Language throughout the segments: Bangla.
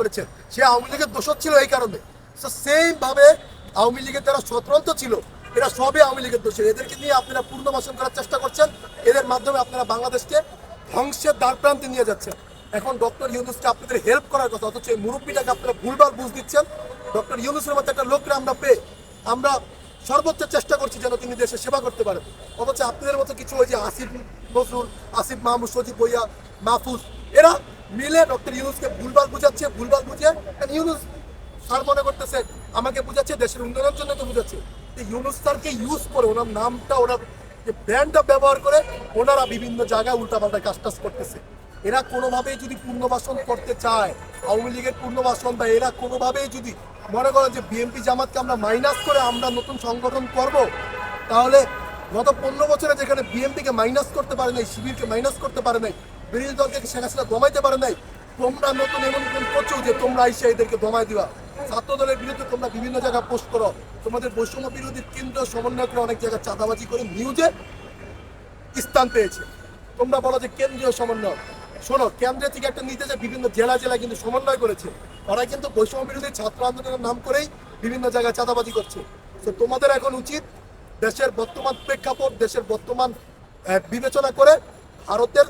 করেছেন। সে আওয়ামী লীগের দোষক ছিল এই কারণে। সেম ভাবে আওয়ামী লীগের যারা স্বতন্ত্র ছিল, এরা সবই আওয়ামী লীগের দোষী। এদেরকে নিয়ে আপনারা পূর্ণবাসন করার চেষ্টা করছেন। এদের মাধ্যমে আপনারা বাংলাদেশকে ধ্বংসের দ্বার প্রান্তে নিয়ে যাচ্ছেন। এখন ডক্টর ইউনুসকে আপনাদের হেল্প করার কথা, অথচ এই মুরব্বীটাকে আপনারা ভুলবার বুঝ দিচ্ছেন। ডক্টর ইউনুসের মতো একটা লোককে আমরা পেয়ে আমরা সর্বোচ্চ চেষ্টা করছি যেন তিনি দেশের সেবা করতে পারেন। অথচ আপনাদের মতো কিছু ওই যে আসিফ নজরুল, আসিফ মাহমুদ সজিব বইয়া মাহফুজ, এরা মিলে ডক্টর ইউনুসকে ভুলবার বুঝাচ্ছে ভুলবার বুঝিয়ে ইউনুস স্যার মনে করতেছে, আমাকে বুঝাচ্ছে, দেশের উন্নয়নের জন্য তো বুঝাচ্ছে। ইউনুস স্যারকে ইউজ করে ওনার নামটা, ওনার যে ব্র্যান্ডটা ব্যবহার করে ওনারা বিভিন্ন জায়গায় উল্টাপাল্টা কাজ টাজ করতেছে। এরা কোনোভাবেই যদি পুনর্বাসন করতে চায়, আওয়ামী লীগের পুনর্বাসন বা এরা কোনোভাবেই যদি মনে করেন যে বিএনপি জামাতকে আমরা মাইনাস করে আমরা নতুন সংগঠন করব, তাহলে গত পনেরো বছরে যেখানে বিএনপিকে মাইনাস করতে পারে নাই, শিবিরকে মাইনাস করতে পারে নাই বিরোধী দলকে শেখ হাসিনা দমাইতে পারে নাই। তোমরা নতুন এমন করছ যে তোমরা এসে এদেরকে দমাই দিবা। ছাত্র দলের বিরুদ্ধে তোমরা বিভিন্ন জায়গায় পোস্ট করো। তোমাদের বৈষম্য বিরোধী কেন্দ্র সমন্বয়করা অনেক জায়গায় চাঁদাবাজি করে নিউজে স্থান পেয়েছে। তোমরা বলো যে কেন্দ্রীয় সমন্বয় শোনো, কেন্দ্র থেকে একটা নিতে যে বিভিন্ন জেলা জেলা কিন্তু সমন্বয় করেছে। ওরা কিন্তু বৈষম্য বিরোধী ছাত্র আন্দোলনের নাম করেই বিভিন্ন জায়গায় চাঁদাবাজি করছে। তো তোমাদের এখন উচিত দেশের বর্তমান প্রেক্ষাপট, দেশের বর্তমান বিবেচনা করে ভারতের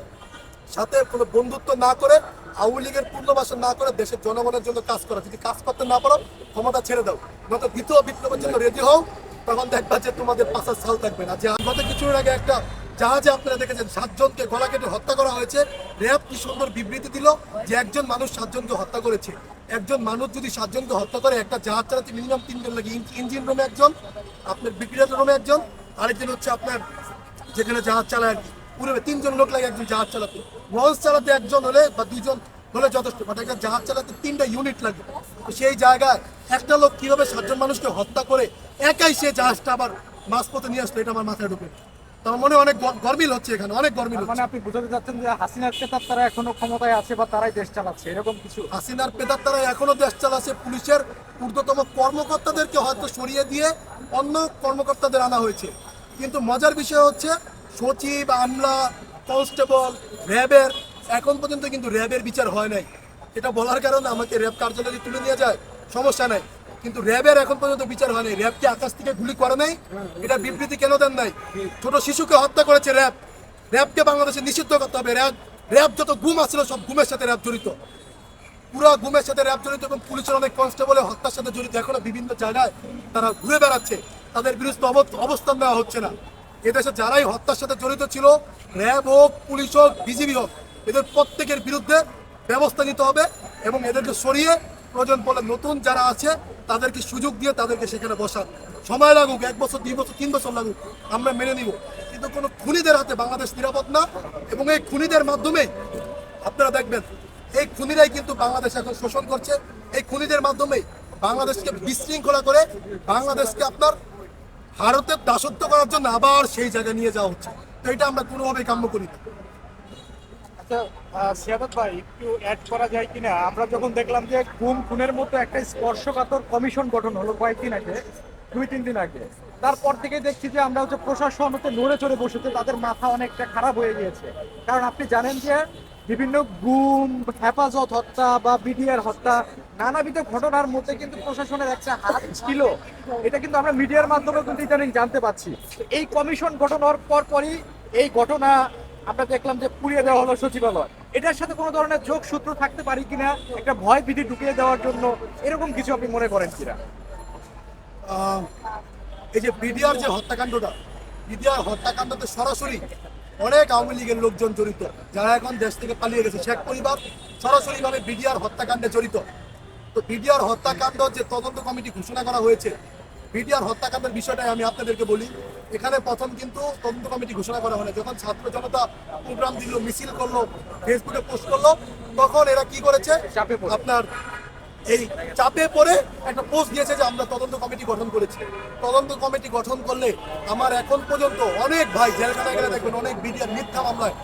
সাথে কোনো বন্ধুত্ব না করে, আওয়ামী লীগের পুনর্বাসন না করে দেশের জনগণের জন্য কাজ করা। যদি কাজ করতে না পারো, ক্ষমতা ছেড়ে দাও। নয়তো দ্বিতীয় বিপ্লবের জন্য রেডি হও, তখন দেখবা যে তোমাদের পাশার সাল থাকবে না। যে গত কিছুদিন আগে একটা জাহাজে আপনারা দেখেছেন, সাতজনকে গলা কেটে হত্যা করা হয়েছে। র্যাব কি সুন্দর বিবৃতি দিল যে একজন মানুষ সাতজনকে হত্যা করেছে। একজন মানুষ যদি সাতজনকে হত্যা করে, একটা জাহাজ চালাতে মিনিমাম তিনজন লাগে। ইঞ্জিন রুমে একজন, আপনার বিক্রিয়ার রুমে একজন, আরেকজন হচ্ছে আপনার যেখানে জাহাজ চালায় আর কি পুরো তিনজন লোক লাগে একজন জাহাজ চালাতে। লঞ্চ চালাতে একজন হলে বা দুজন হলে যথেষ্ট বাট একটা জাহাজ চালাতে তিনটা ইউনিট লাগবে। তো সেই জায়গায় একটা লোক কীভাবে সাতজন মানুষকে হত্যা করে একাই সে জাহাজটা আবার মাঝপথে নিয়ে আসলো এটা আমার মাথায় ঢুকে। তো আমার মনে অনেক গরমিল হচ্ছে এখানে অনেক গরমিল তার মানে আপনি বুঝাতে চাচ্ছেন যে হাসিনার ক্রেতার তারা এখনও ক্ষমতায় আছে বা তারাই দেশ চালাচ্ছে এরকম কিছু? হাসিনার পেতার তারা এখনও দেশ চালাচ্ছে পুলিশের ঊর্ধ্বতম কর্মকর্তাদেরকে হয়তো সরিয়ে দিয়ে অন্য কর্মকর্তাদের আনা হয়েছে। কিন্তু মজার বিষয় হচ্ছে সচিব, আমলা, কনস্টেবল, র্যাবের। এখন পর্যন্ত কিন্তু র্যাবের বিচার হয় নাই। এটা বলার কারণে আমাকে র্যাব কার্যালয়ে তুলে নিয়ে যায়। সমস্যা নাই। কিন্তু র্যাবের এখন পর্যন্ত বিচার হয় নাই। র্যাবকে আকাশ থেকে গুলি করে নাই। এটা বিবৃতি কেন দেন নাই? ছোট শিশুকে হত্যা করেছে র্যাব। র্যাবকে বাংলাদেশে নিষিদ্ধ করতে হবে। র্যাব র্যাব যত গুম আছিল সব গুমের সাথে র্যাব জড়িত। পুরো গুমের সাথে র্যাব জড়িত এবং পুলিশের অনেক কনস্টেবলের হত্যার সাথে জড়িত। এখনও বিভিন্ন জায়গায় তারা ঘুরে বেড়াচ্ছে। তাদের বিরুদ্ধে অব- অবস্থান নেওয়া হচ্ছে না। এদেশে যারাই হত্যার সাথে জড়িত ছিল, র্যাব হোক, পুলিশ হোক, বিজিবি হোক, এদের প্রত্যেকের বিরুদ্ধে ব্যবস্থা নিতে হবে এবং এদেরকে সরিয়ে প্রয়োজন বলে নতুন যারা আছে, তাদেরকে সুযোগ দিয়ে তাদেরকে সেখানে বসান। সময় লাগুক, এক বছর, দুই বছর, তিন বছর লাগুক, আমরা মেনে নিব। কিন্তু কোনো খুনিদের হাতে বাংলাদেশ নিরাপদ না এবং এই খুনিদের মাধ্যমে আপনারা দেখবেন, এই খুনিরাই কিন্তু বাংলাদেশ এখন শোষণ করছে। এই খুনিদের মাধ্যমে বাংলাদেশকে বিশৃঙ্খলা করে বাংলাদেশকে আপনার ভারতের দাসত্ব করার জন্য আবার সেই জায়গায় নিয়ে যাওয়া হচ্ছে। তো এটা আমরা কোনোভাবেই কাম্য করি না। আচ্ছা সিয়াদত ভাই, একটু অ্যাড করা যায় কিনা? আমরা যখন দেখলাম যে গুম খুনের মতো একটা স্পর্শকাতর কমিশন গঠন হলো কয়েকদিন আগে, দুই, তিন দিন আগে, তারপর থেকে দেখছি যে আমরা হচ্ছে প্রশাসন হতে নড়ে চড়ে বসেছে, তাদের মাথা অনেকটা খারাপ হয়ে গিয়েছে। কারণ আপনি জানেন যে বিভিন্ন গুম, হেফাজত হত্যা বা বিডিআর হত্যা, নানাবিধ ঘটনার মধ্যে কিন্তু প্রশাসনের একটা হাত ছিল। এটা কিন্তু আমরা মিডিয়ার মাধ্যমে কিন্তু ইদানিং জানতে পাচ্ছি। এই কমিশন গঠন হওয়ার পর পরই এই ঘটনা আমরা দেখলাম যে পুড়িয়ে দেওয়া হলো সচিবালয়। এটার সাথে কোনো ধরনের যোগসূত্র থাকতে পারি কিনা, একটা ভয় ভীতি ঢুকিয়ে দেওয়ার জন্য এরকম কিছু আপনি মনে করেন কিনা? এই যে বিডিআর যে হত্যাকাণ্ডটা, বিডিআর হত্যাকাণ্ডতে সরাসরি অনেক আওয়ামী লীগের লোকজন জড়িত যারা এখন দেশ থেকে পালিয়ে গেছে। শেখ পরিবার সরাসরিভাবে বিডিআর হত্যাকাণ্ডে জড়িত। তো বিডিআর হত্যাকাণ্ড যে তদন্ত কমিটি ঘোষণা করা হয়েছে বিডিআর হত্যাকাণ্ডের বিষয়টাই আমি আপনাদেরকে বলি। এখানে প্রথম কিন্তু তদন্ত কমিটি ঘোষণা করা হয় যখন ছাত্র জনতা প্রোগ্রাম দিল মিছিল করল ফেসবুকে পোস্ট করল তখন এরা কি করেছে? আপনার এই চাপে পড়ে একটা পোস্ট দিয়েছে যে আমরা তদন্ত কমিটি গঠন করেছি। তদন্ত কমিটি গঠন করলে আমার এখন পর্যন্ত অনেক ভাই জেলখানায় গেলে দেখবেন অনেক বিডিআর মিথ্যা মামলায়।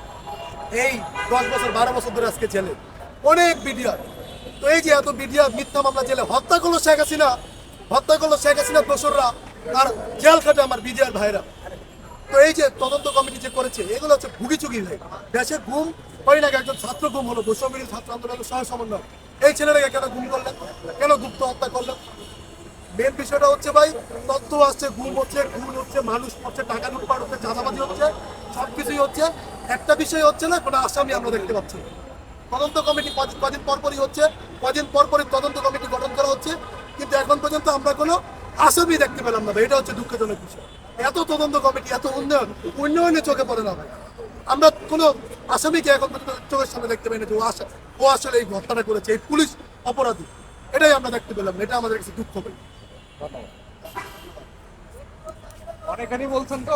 এই দশ বছর, বারো বছর ধরে আজকে জেলে। অনেক বিডিআর। তো এই যে এত বিডিআর মিথ্যা মামলা জেলে, হত্যা করল শেখ হাসিনা, হত্যা করল শেখ হাসিনার দোসররা, আর জেল খাটে আমার বিডিআর ভাইরা। এই যে তদন্ত কমিটি যে করেছে, এগুলো হচ্ছে ভুগি চুগি ভাই দেশের ঘুম হয় না, একজন ছাত্র ঘুম হলো বৈষম্যবিরোধী ছাত্র আন্দোলনের সহ সমন্বয় এই ছেলেটাকে কেন গুম করলেন? কেন গুপ্ত হত্যা করলেন? মেন বিষয়টা হচ্ছে ভাই তথ্য আসছে গুম হচ্ছে, খুন হচ্ছে, মানুষ হচ্ছে টাকা লুটপাট হচ্ছে, চাঁদাবাজি হচ্ছে সব কিছুই হচ্ছে। একটা বিষয় হচ্ছে না, কোনো আসামি আমরা দেখতে পাচ্ছি তদন্ত কমিটি কদিন পরপরই হচ্ছে, কদিন পরপরই তদন্ত কমিটি গঠন করা হচ্ছে, কিন্তু এখন পর্যন্ত আমরা কোনো আসামি দেখতে পেলাম না ভাই, এটা হচ্ছে দুঃখজনক বিষয়। এত তদন্ত কমিটি, এত উন্নয়ন উন্নয়নে চোখে পড়ে না ভাই। আমরা কোনো আসামিকে এখন চোখের সামনে দেখতে পাই না যে ও আসা ও আসলে এই ঘটনাটা করেছে, এই পুলিশ অপরাধী। এটাই আমরা দেখতে পেলাম, এটা আমাদের কাছে দুঃখ পাই অনেকখানি বলছেন তো